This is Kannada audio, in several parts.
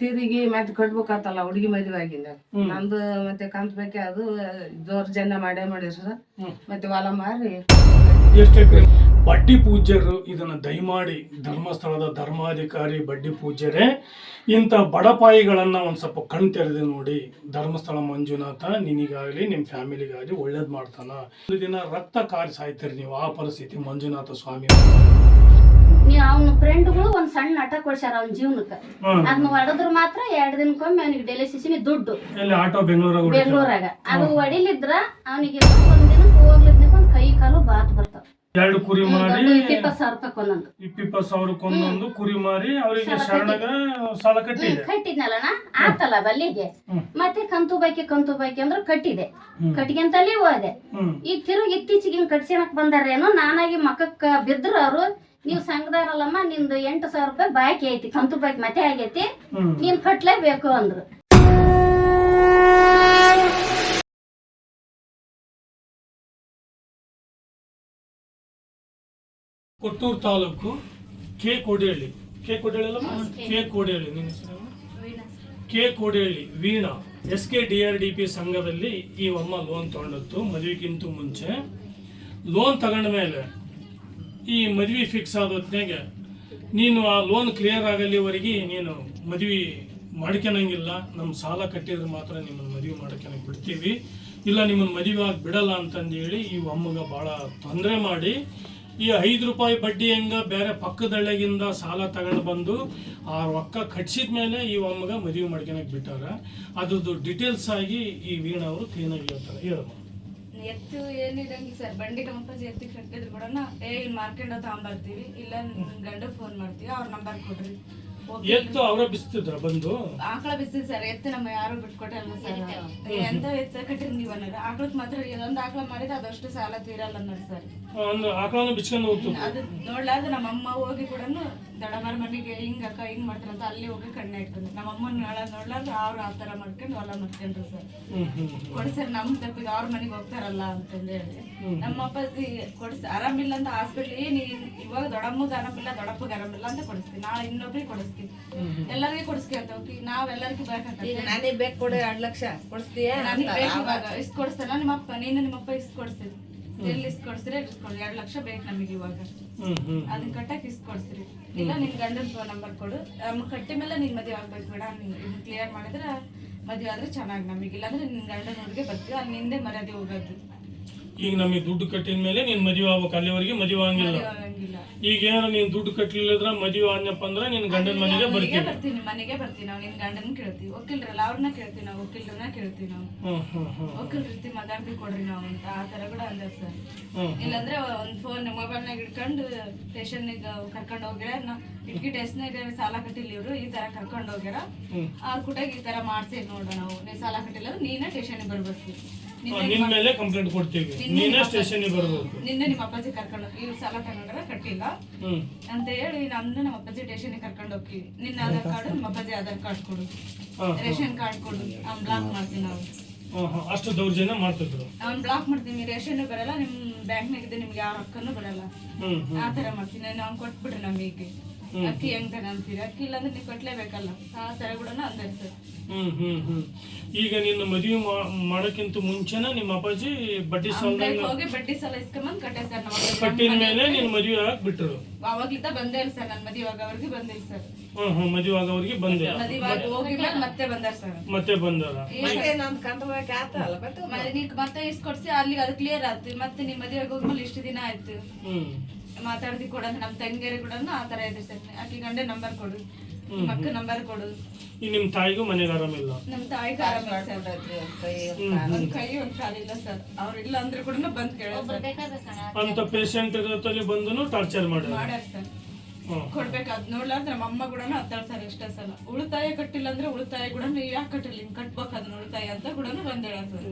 ತಿರುಗಿ ಮತ್ತೆ ಕಟ್ಬೇಕಾತಲ್ಲ ಹುಡುಗಿ ಮದುವೆ ಆಗಿಂದ. ನಂದು ಮತ್ತೆ ಕಂತ್ ಬೇಕೆ ಅದು ಜೋರ್ ಜನ ಮಾಡೇ ಮಾಡಿ ಸರ್ ಮತ್ತೆ ಹೊಲ ಮಾರಿ. ಎಷ್ಟು ಬಡ್ಡಿ ಪೂಜ್ಯರು ಇದನ್ನ ದಯಮಾಡಿ ಧರ್ಮಸ್ಥಳದ ಧರ್ಮಾಧಿಕಾರಿ ಬಡ್ಡಿ ಪೂಜ್ಯರೇ ಇಂಥ ಬಡಪಾಯಿಗಳನ್ನ ಒಂದು ಸ್ವಲ್ಪ ಕಣ್ ತೆರೆದು ನೋಡಿ ಧರ್ಮಸ್ಥಳ ಮಂಜುನಾಥ ನಿನಗಾಗಲಿ ನಿಮ್ಮ ಫ್ಯಾಮಿಲಿಗಾಗಲಿ ಒಳ್ಳೇದು ಮಾಡ್ತಾನ. ಒಂದು ದಿನ ರಕ್ತ ಕಾರಿ ಸಾಯ್ತೀರಿ ನೀವು ಆ ಪರಿಸ್ಥಿತಿ ಮಂಜುನಾಥ ಸ್ವಾಮಿ ನೀ ಅವನ ಫ್ರೆಂಡ್ಗಳು ಒಂದ್ ಸಣ್ಣ ನಾಟಕ ಕೊಡ್ಸ್ಯಾರ ಅವ್ನ ಜೀವನಕ್ಕ. ಅದನ್ನ ಹೊಡೆದ್ರ ಮಾತ್ರ ಎರಡ್ ದಿನಕ್ಕೊಮ್ಮೆ ಅವನಿಗೆ ಡೆಲಿಸಿಸಿನಿ ದುಡ್ಡು. ಆಟೋ ಬೆಂಗಳೂರಾಗ ಬೆಂಗಳೂರಾಗ. ಅದು ಹೊಡಿಲಿದ್ರ ಅವನಿಗೆ ಒಂದ್ ದಿನಕ್ಕೆ ಹೋಗ್ಲಿದ್ನಿ ಒಂದ್ ಕೈ ಕಾಲು ಬಾತ್ ಬರ್ತಾವ. ಎರಡು ಕುರಿ ಮಾರಿ ಇಪ್ಪತ್ತು ಸಾವಿರ ರೂಪಾಯಿ ಒಂದೊಂದು ಇಪ್ಪಿಪ್ಪತ್ತು ಸಾವಿರಕ್ಕೊಂದೊಂದು ಕುರಿ ಮಾರಿ ಅವರಿಗೆ ಶರಣಗ ಸಾಲ ಕಟ್ಟಿ ಕಟ್ಟಿದ್ನಲ್ಲಣ್ಣ ಆತಲ್ಲ ಬಲ್ಲಿಗೆ? ಮತ್ತೆ ಕಂತು ಬಾಕಿ ಕಂತು ಬಾಕಿ ಅಂದ್ರೆ ಕಟ್ಟಿದೆ. ಕಟ್ಟಿಗೆಂತಲ್ಲಿ ಹೋದೆ. ಈಗ ತಿರುಗಿ ಇತ್ತೀಚೆಗೆ ಹಿಂಗ್ ಕಟ್ಸ್ಯಾನಕ್ ಬಂದಾರೇನೋ ನಾನಾಗಿ ಮಕ್ಕಕ್ಕ ಬಿದ್ರು ಅವರು ನೀವು ಸಂಘದಾರಲ್ಲಮ್ಮ ನಿಂದು ಎಂಟು ಸಾವಿರ ರೂಪಾಯಿ ಬಾಕಿ ಐತಿ ಕಂತು ಬಾಕಿ ಮತ್ತೆ ಆಗೈತಿ ನೀನ್ ಕಟ್ಲೇಬೇಕು ಅಂದ್ರು. Kottur taluk K Kodihalli. K Kodihalli K Kodihalli ನಿನ್ನ ಹೆಸರು K Kodihalli Veena. S K D R D P ಸಂಘದಲ್ಲಿ ಈ ಅಮ್ಮ ಲೋನ್ ತಗೊಂಡಿತ್ತು ಮದುವೆಗಿಂತ ಮುಂಚೆ. ಲೋನ್ ತಗೊಂಡ ಮೇಲೆ ಈ ಮದುವೆ ಫಿಕ್ಸ್ ಆದ ಹೊತ್ನ್ಯಾಗ ನೀನು ಆ ಲೋನ್ ಕ್ಲಿಯರ್ ಆಗಲಿವರೆಗೆ ನೀನು ಮದುವೆ ಮಾಡ್ಕೊಳಂಗಿಲ್ಲ ನಮ್ಮ ಸಾಲ ಕಟ್ಟಿದ್ರೆ ಮಾತ್ರ ನಿಮ್ಮನ್ನು ಮದುವೆ ಮಾಡ್ಕೊಳಕ್ ಬಿಡ್ತೀವಿ. ಇಲ್ಲ ನಿಮ್ಮನ್ನು ಮದುವೆ ಆಗಿ ಬಿಡಲ್ಲ ಅಂತಂದು ಹೇಳಿ ಈ ಅಮ್ಮಗ ಭಾಳ ತೊಂದರೆ ಮಾಡಿ ಈ ಐದು ರೂಪಾಯಿ ಬಡ್ಡಿ ಹೆಂಗ ಬೇರೆ ಪಕ್ಕದಳ್ಳೆಗಿಂದ ಸಾಲ ತಗೊಂಡು ಬಂದು ಆ ರೊಕ್ಕ ಕಟ್ಸಿದ ಮೇಲೆ ಈ ಅಮ್ಮಗ ಮದುವೆ ಮಾಡ್ಕೊಳಕ್ ಬಿಟ್ಟಾರ. ಅದ್ರದ್ದು ಡೀಟೇಲ್ಸ್ ಆಗಿ ಈ ವೀಣಾ ಅವರು ಕ್ಲೀನಾಗಿ ಹೇಳ್ತಾರೆ. ಹೇಳಮ್ಮ. ಎತ್ತು ಏನಿರಂಗಿಲ್ಲ ಸರ್ ಬಂಡಿ ಕಂಪಲ್ಸರಿ ಎತ್ತಿ ಕಟ್ಟಿದ್ರು ಕೂಡ ಏ ಇಲ್ಲಿ ಮಾರ್ಕೆಟ್ ತಗೊಂಬರ್ತೀವಿ ಇಲ್ಲ ನಿಮ್ ಗಂಡ ಫೋನ್ ಮಾಡ್ತೀವಿ ಅವ್ರ ನಂಬರ್ ಕೊಡ್ರಿ. ಎತ್ತು ಅವರ ಬಿಸ್ತಿದ್ರ ಬಂದು? ಆಕಳ ಬಿಸಿ ಸರ್ ಎತ್ತು ನಮ್ಮ ಯಾರು ಬಿಟ್ಕೊಟ್ಟಲ್ಲ ಸರ್. ಎಂತ ಎತ್ತ ಕಟ್ಟಿರಿ ನೀವು ಅನ್ನೋದು. ಆಕಳಕ್ ಮಾತ್ರ ಇದೊಂದು ಆಕಳ ಮಾಡಿದ್ರೆ ಅದಷ್ಟು ಸಾಲ ತೀರಲ್ಲ ಅನ್ನೋದು ಸರ್. ಆಕಳನ್ನು ಬಿಚ್ಕೊಂಡು ಹೋಗ್ತದೆ ಅದು ನೋಡ್ಲಾರ್ದು ನಮ್ಮ ಅಮ್ಮ ಹೋಗಿ ಕೂಡ ದೊಡ್ಡಮ್ಮರ ಮನೆಗೆ ಹಿಂಗ ಅಕ್ಕ ಹಿಂಗ್ ಮಾಡ್ತಾರಂತ ಅಲ್ಲಿ ಹೋಗಿ ಕಣ್ಣೆ ಇಟ್ಕೊಂಡು ನಮ್ಮ ಅಮ್ಮನ ನೋಡ ನೋಡ್ಲಾರ್ದು ಅವ್ರು ಆ ಥರ ಮಾಡ್ಕೊಂಡು ಹೊಲ ಮಾಡ್ಕೊಂಡ್ರು ಸರ್. ಹ್ಮ್ ಹ್ಮ್ ಹ್ಮ್. ಕೊಡ್ಸರ್ ನಮ್ ತಪ್ಪಿಗೆ ಅವ್ರ ಮನೆಗೆ ಹೋಗ್ತಾರಲ್ಲ ಅಂತಂದೇಳಿ ನಮ್ಮ ಅಪ್ಪಾಜಿ ಕೊಡ್ಸ್ ಆರಾಮಿಲ್ಲ ಅಂತ ಹಾಸ್ಪಿಟ್ಲ್ ಏನ್ ಇವಾಗ ದೊಡ್ಡಮ್ಮಗ್ ಆರಾಮಿಲ್ಲ ದೊಡ್ಡಪ್ಪಗ್ ಆರಾಮಿಲ್ಲ ಅಂತ ಕೊಡಿಸ್ತೀವಿ ನಾಳೆ ಇನ್ನೊಬ್ರಿಗೆ ಕೊಡಿಸ್ತೀವಿ ಎಲ್ಲರಿಗೂ ಕೊಡಿಸ್ಕೊಂತ ಹೋಗಿ ನಾವ್ ಎಲ್ಲರಿಗೂ ಬೇಕಂತ ನನಗೆ ಬೇಕು ಕೊಡು ಎರಡ್ ಲಕ್ಷ ಕೊಡಿಸ್ತೀಯ ನನಗೆ ಬೇಕು ಇವಾಗ ಇಷ್ಟು ಕೊಡಿಸ್ತಾರ ನಿಮ್ಮ ಅಪ್ಪ ನೀನು ನಿಮ್ಮ ಅಪ್ಪ ಇಷ್ಟು ಕೊಡಿಸ್ತೀರಿ ಇಷ್ಟು ಕೊಡಿಸ್ತೀರಿ ಇಷ್ಟು ಎರಡು ಲಕ್ಷ ಬೇಕು ನಮಗೆ ಇವಾಗ. ಅದನ್ನ ಕಟ್ಟಕ್ ಇಸ್ಕೊಡ್ಸ್ರಿ ಇಲ್ಲ ನಿನ್ ಗಂಡನ ಫೋನ್ ನಂಬರ್ ಕೊಡು. ನಮ್ಮ ಕಟ್ಟಿ ಮೇಲೆ ನಿನ್ ಮದುವೆ ಆಗ್ಬೇಕು ಬೇಡ. ಇದನ್ನ ಕ್ಲಿಯರ್ ಮಾಡಿದ್ರೆ ಮದುವೆ ಆದ್ರೆ ಚೆನ್ನಾಗಿ ನಮಗೆ. ಇಲ್ಲಾಂದ್ರೆ ನಿನ್ ಗಂಡನ ಊರಿಗೆ ಬರ್ತೀವಿ. ಅಲ್ಲಿ ನಿಂದೆ ಮರ್ಯಾದೆ ಹೋಗೋದು. ಈಗ ನಮಗೆ ದುಡ್ಡು ಕಟ್ಟಿದ ಮೇಲೆ ನೀನ್ ಮದುವೆ ಆಗ್ಬೇಕು. ಅಲ್ಲಿವರೆಗೆ ಮದುವೆ ಆಗಿಲ್ಲ ಈಗ ಏನಾರ ನೀನ್ ದುಡ್ಡು ಅಂದ್ರೆ ಮದುವೆ ಆದ್ನಪ್ಪ ಅಂದ್ರೆ ನಿನ್ ಗಂಡನ ಮನೆಗೆ ಬರ್ತೀನಿ ಮನೆಗೆ ಬರ್ತೀನಿ ನಾವು ನಿನ್ ಗಂಡನ ಕೇಳ್ತೀವಿ. ವಕೀಲರಲ್ಲ ಅವ್ರನ್ನ ಕೇಳ್ತೀವಿ ನಾವು ವಕೀಲರನ್ನ ಕೇಳ್ತೀವಿ ನಾವು. ಹ್ಮ್ ಹ್ಮ್ ಹ್ಮ್ ವಕೀಲ್ ರೀತಿ ಮಾತಾಡ್ತಿ ಕೊಡ್ರಿ ನಾವು ಅಂತ ಆ ತರ ಕೂಡ ಅಂದ ಸರ್. ಹ್ಮ್ ಇಲ್ಲಾಂದ್ರೆ ಒಂದ್ ಫೋನ್ ಮೊಬೈಲ್ನಾಗ ಇಟ್ಕೊಂಡು ಸ್ಟೇಷನ್ ಕರ್ಕೊಂಡು ಹೋಗ್ಯಾರ ನಾ ಇಟ್ಕಿ ಟೆಸ್ಟ್ನಾಗ ಸಾಲ ಕಟ್ಟಿಲ್ಲ ಇವ್ರು ಈ ತರ ಕರ್ಕೊಂಡು ಹೋಗ್ಯಾರ. ಅವ್ರ ಕೂಟಾಗ ಈ ತರ ಮಾಡ್ಸಿ ನೋಡ ನಾವು. ನೀ ಸಾಲ ಕಟ್ಟಿಲ್ಲ ನೀನೇ ಸ್ಟೇಷನ್ಗೆ ಬರ್ಬೇಕು. ನಿನ್ ಮೇಲೆ ಕಂಪ್ಲೇಂಟ್ ಕೊಡ್ತೀವಿ. ನೀನೇ ಸ್ಟೇಷನ್ಗೆ ಬರ್ಬೇಕು. ನಿನ್ನೆ ನಿಮ್ಮ ಅಪ್ಪಾಜಿ ಕರ್ಕೊಂಡು ಹೋಗಿ ಇವ್ರು ಸಾಲ ತಗೊಂಡ್ರೆ ಕಟ್ಟಿಲ್ಲ. ಅಂತ ಹೇಳಿ ನಮ್ದು ನಮ್ಮ ಅಪ್ಪಾಜಿ ಸ್ಟೇಷನ್ಗೆ ಕರ್ಕೊಂಡು ಹೋಗ್ತೀವಿ ನಿನ್ನ ಆಧಾರ್ ಕಾರ್ಡ್ ನಮ್ಮ ಅಪ್ಪಾಜಿ ಆಧಾರ್ ಕಾರ್ಡ್ ಕೊಡು. ರೇಷನ್ ಕಾರ್ಡ್ ಕೊಡು. ಅವ್ನ್ ಬ್ಲಾಕ್ ಮಾಡ್ತೀವಿ ನಾವು ಅಷ್ಟು ದೌರ್ಜನ್ಯ ಮಾಡ್ತಿದ್ರು. ಅವ್ನ್ ಬ್ಲಾಕ್ ಮಾಡ್ತೀನಿ. ರೇಷನ್ ಬರಲ್ಲ ನಿಮ್ಮ ನಿಮ್ ಬ್ಯಾಂಕ್ನಾಗಿದೆ ನಿಮ್ಗೆ ಯಾವ ರೊಕ್ಕನೂ ಬರಲ್ಲ. ಆ ತರ ಮಾಡ್ತೀನಿ. ನಾವು ಕೊಟ್ಬಿಡ್ರಿ ನಮಗೆ ಅಕ್ಕಿ ಹೆಂಗ್ ಅಂತೀರಿ? ಅಕ್ಕಿ ಇಲ್ಲಾಂದ್ರೆ ನೀವು ಕೊಟ್ಲೇಬೇಕಲ್ಲ? ಆ ತರ ಕೂಡ ಅಂದಾರ ಸರ್ ಹ್ಮ್ ಹ್ಮ್ ಹ್ಮ್. ಈಗ ನಿನ್ನ ಮದುವೆ ಮಾಡೋಕ್ಕಿಂತ ಮುಂಚೆನ ನಿಮ್ಮ ಅಪ್ಪಾಜಿ ಬಡ್ಡಿ ಸಾಲ ಹೋಗಿ ಬಡ್ಡಿ ಸಾಲ ಇಸ್ಕೊಂಬಂದ್ ಕಟ್ಟೆ ಸರ್ ನಾವು ಕಟ್ಟಿದ ಮೇಲೆ ನಿನ್ನ ಮದುವೆ ಆಗಿ ಬಿಟ್ರು ಅವಾಗ್ಲಿದ್ದ ಬಂದೇ ಇಲ್ಲ ಸರ್ ನನ್ನ ಮದುವೆ ಆಗೋವರೆಗೆ ಬಂದಿಲ್ಲ ಸರ್. ಹ್ಮ್ ಹ್ಮ್ ಮದುವೆ ಆಗೋವ್ರಿಗೆ ಬಂದೆ ಮದುವೆ ಹೋಗಿದ್ಮೇಲೆ ಮತ್ತೆ? ಬಂದಾರ ಸರ್. ಮತ್ತೆ ಬಂದಾರ? ಮತ್ತೆ ನಮ್ ಕಂತ ಬೇಕೆ ಆತಲ್ಲ ಮತ್ತೆ? ಮತ್ತೆ ಇಸ್ಕೊಡ್ಸಿ ಅಲ್ಲಿ ಅದು ಕ್ಲಿಯರ್ ಆಯ್ತು ಮತ್ತೆ ನಿಮ್ ಮದುವೆ ಹೋಗ್ಮೇಲೆ ಇಷ್ಟು ದಿನ ಆಯ್ತು. ಹ್ಮ್. ಮಾತಾಡ್ದಿ ಕೊಡೋದು ನಮ್ಮ ತಂಗಿಯರು ಕೂಡ ಆ ತರ ಇದೆ ಸರ್ ಆಕಿ ಗಂಡೆ ನಂಬರ್ ಕೊಡು ನಿಮ್ಮ ಅಕ್ಕ ನಂಬರ್ ಕೊಡು. ಈ ನಿಮ್ ತಾಯಿಗೂ ಮನೆಗೆ ಆರಾಮಿಲ್ಲ ನಮ್ಮ ತಾಯಿಗೆ ಆರಾಮಿಲ್ಲ ಸರ್. ಒಂದು ಕೈ ಒಂದ್ ಕಾಲಿಲ್ಲ ಸರ್. ಅವ್ರು ಇಲ್ಲ ಅಂದ್ರೆ ಕೂಡ ಬಂದ್ ಕೇಳೋ ಅಂತ ಪೇಷಂಟ್ ಜೊತೆಲಿ ಬಂದು ಟಾರ್ಚರ್ ಮಾಡಿ ಮಾಡ್ಯಾರ ಸರ್. ಕೊಡ್ಬೇಕು ಅದ್ ನೋಡ್ಲಾರ್ದ್ರೆ ನಮ್ಮ ಅಮ್ಮ ಕೂಡ ಹತ್ತಾಳ್ ಸರ್ ಎಷ್ಟೇ ಸಲ. ಉಳಿತಾಯ ಕಟ್ಟಿಲ್ಲ ಅಂದ್ರೆ ಉಳಿತಾಯ ಕೂಡ ಯಾಕ ಯಾಕೆ ಕಟ್ಟಿಲ್ಲ ಹಿಂಗ್ ಕಟ್ಬೇಕು ಅದನ್ನ ಉಳಿತಾಯ ಅಂತ ಕೂಡ ಬಂದ್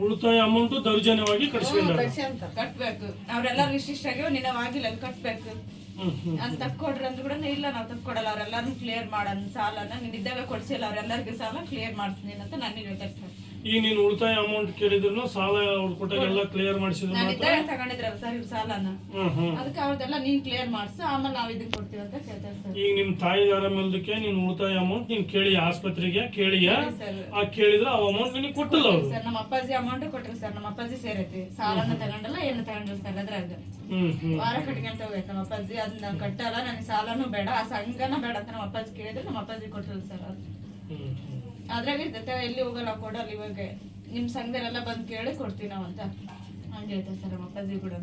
ಉಳಿತಾಯ ಅಮೌಂಟ್ ದೌರ್ಜನ್ಯವಾಗಿ ಕಟ್ಬೇಕು. ಅವ್ರೆಲ್ಲಾರು ಇಷ್ಟಿಷ್ಟ ಆಗ್ಯಾವ ನಿನ್ನ ಆಗಿಲ್ಲ ಅದು ಕಟ್ಬೇಕು. ಅಂತ ತಕ್ಕೊಡ್ರಿ ಅಂದ್ ಕೂಡ ಇಲ್ಲ ನಾವು ತಕ್ಕೊಡಲ್ಲ. ಅವ್ರೆಲ್ಲಾರು ಕ್ಲಿಯರ್ ಮಾಡನ್ ಸಾಲನ ನೀನ್ ಇದ್ದಾಗ ಕೊಡ್ಸಿಲ್ಲ ಅವ್ರೆಲ್ಲರಿಗೂ ಸಾಲ ಕ್ಲಿಯರ್ ಮಾಡ್ತೀನಿ ಅಂತ ನಾನು ಹೇಳ್ತಾರೆ ಸರ್ ಈಗ ನೀನ್ ಉಳಿತಾಯ ಅಮೌಂಟ್ ಕೇಳಿದ್ರು ಸಾಲ ಅವ್ರು ಕೊಟ್ಟಾಗೆಲ್ಲ ಕ್ಲಿಯರ್ ಮಾಡಿಸಿದ್ರು ನಾನು ಇದ್ದಾಗ ಸರ್ ಸಾಲನ? ಅದಕ್ಕೆ ಅವ್ರದ್ದೆಲ್ಲ ನೀನ್ ಕ್ಲಿಯರ್ ಮಾಡ್ಸು ಆಮೇಲೆ ನಾವ್ ಇದನ್ನ ಕೊಡ್ತೀವಿ ಅಂತ ಕೇಳ್ತಾರೆ ಸರ್ ಈಗ ನಿಮ್ ತಾಯಿ ಆರಾಮಿಲ್ದಕ್ಕೆ ನೀನ್ ಉಳಿತಾಯ ಅಮೌಂಟ್ ನೀನ್ ಕೇಳಿ ಆಸ್ಪತ್ರೆಗೆ ಕೇಳಿಯ? ಆ ಕೇಳಿದ್ರೆ ಆ ಅಮೌಂಟ್ ನಿನಗೆ ಕೊಟ್ಟಿಲ್ಲ ಅವರು. ಸರ್ ನಮ್ಮ ಅಪ್ಪಾಜಿ ಅಮೌಂಟ್ ಕೊಟ್ಟರು ಸರ್ ನಮ್ಮ ಅಪ್ಪಾಜಿ ಸೇರೈತಿ ಸಾಲನ ತಗೊಂಡಲ್ಲ ಏನು ತಗೊಂಡಿಲ್ಲ ಸರ್ ಅದ್ರಾಗ. ವಾರ ಕಟ್ಕೊಂತ ಹೋಗ್ಬೇಕು ನಮ್ಮ ಅಪ್ಪಾಜಿ ಅದನ್ನ ಕಟ್ಟಲ್ಲ ನನಗೆ ಸಾಲನೂ ಬೇಡ ಆ ಸಂಘನ ಬೇಡ ಅಂತ ನಮ್ಮ ಅಪ್ಪಾಜಿ ಕೇಳಿದ್ರೆ ನಮ್ಮ ಅಪ್ಪಾಜಿ ಕೊಟ್ಟಿಲ್ಲ ಸರ್ ಅದು ಅದ್ರಾಗ ಇರ್ತೈತೆ, ಎಲ್ಲಿ ಹೋಗಲ್ಲ, ಕೊಡಲ್ಲ ಇವಾಗ. ನಿಮ್ಮ ಸಂಘದಲ್ಲೆಲ್ಲ ಬಂದು ಕೇಳಿ ಕೊಡ್ತೀವಿ ನಾವು ಅಂತ. ಹಂಗೆ ಹೇಳ್ತಾರೆ ಸರ್ ನಮ್ಮ ಕೂಡ.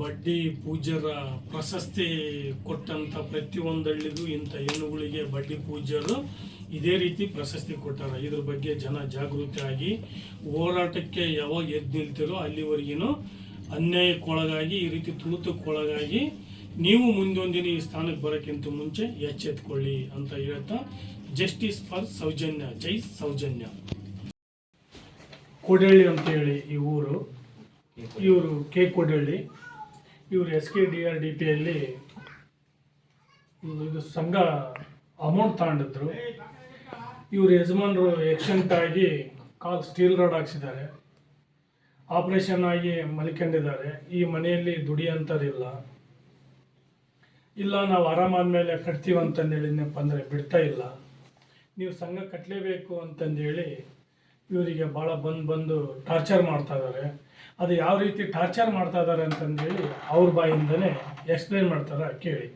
ಬಡ್ಡಿ ಪೂಜ್ಯರ ಪ್ರಶಸ್ತಿ ಕೊಟ್ಟಂತ ಪ್ರತಿಯೊಂದು ಹಳ್ಳಿಗೂ ಇಂಥ ಹೆಣ್ಣುಗಳಿಗೆ ಬಡ್ಡಿ ಪೂಜ್ಯರು ಇದೇ ರೀತಿ ಪ್ರಶಸ್ತಿ ಕೊಟ್ಟಾರ. ಇದ್ರ ಬಗ್ಗೆ ಜನ ಜಾಗೃತಿ ಆಗಿ ಹೋರಾಟಕ್ಕೆ ಯಾವಾಗ ಎದ್ದು ನಿಲ್ತಿರೋ ಅಲ್ಲಿವರೆಗಿನೂ ಅನ್ಯಾಯಕ್ಕೊಳಗಾಗಿ, ಈ ರೀತಿ ತುಳಿತಕ್ಕೊಳಗಾಗಿ ನೀವು ಮುಂದೊಂದಿನ ಈ ಸ್ಥಾನಕ್ಕೆ ಬರೋಕ್ಕಿಂತ ಮುಂಚೆ ಎಚ್ಚೆತ್ಕೊಳ್ಳಿ ಅಂತ ಹೇಳ್ತಾ ಜಸ್ಟಿಸ್ ಫಾರ್ ಸೌಜನ್ಯ, ಜೈ ಸೌಜನ್ಯ. ಕೋಡಳ್ಳಿ ಅಂತೇಳಿ ಈ ಊರು. ಇವರು ಕೆ ಕೋಡಳ್ಳಿ. ಇವರು S K D R D ಪಿಯಲ್ಲಿ ಇದು ಸಂಘ ಅಮೌಂಟ್ ತಗೊಂಡಿದ್ರು. ಇವರು ಯಜಮಾನರು ಆಗಿ ಕಾಲ್ ಸ್ಟೀಲ್ ರಾಡ್ ಹಾಕ್ಸಿದ್ದಾರೆ. ಆಪರೇಷನ್ ಆಗಿ ಮಲ್ಕೊಂಡಿದ್ದಾರೆ. ಈ ಮನೆಯಲ್ಲಿ ದುಡಿಯಂಥದ್ದಿಲ್ಲ ಇಲ್ಲ ನಾವು ಆರಾಮಾದ್ಮೇಲೆ ಕಟ್ತೀವಿ ಅಂತಂದೇಳಿನಪ್ಪ ಅಂದರೆ ಬಿಡ್ತಾ ಇಲ್ಲ. ನೀವು ಸಂಘ ಕಟ್ಟಲೇಬೇಕು ಅಂತಂದೇಳಿ ಇವರಿಗೆ ಭಾಳ ಬಂದು ಬಂದು ಟಾರ್ಚರ್ ಮಾಡ್ತಾ ಇದ್ದಾರೆ ಅದು ಯಾವ ರೀತಿ ಟಾರ್ಚರ್ ಮಾಡ್ತಾ ಇದ್ದಾರೆ ಅಂತಂದೇಳಿ ಅವ್ರ ಬಾಯಿಂದನೇ ಎಕ್ಸ್ಪ್ಲೇನ್ ಮಾಡ್ತಾರೆ ಕೇಳಿ.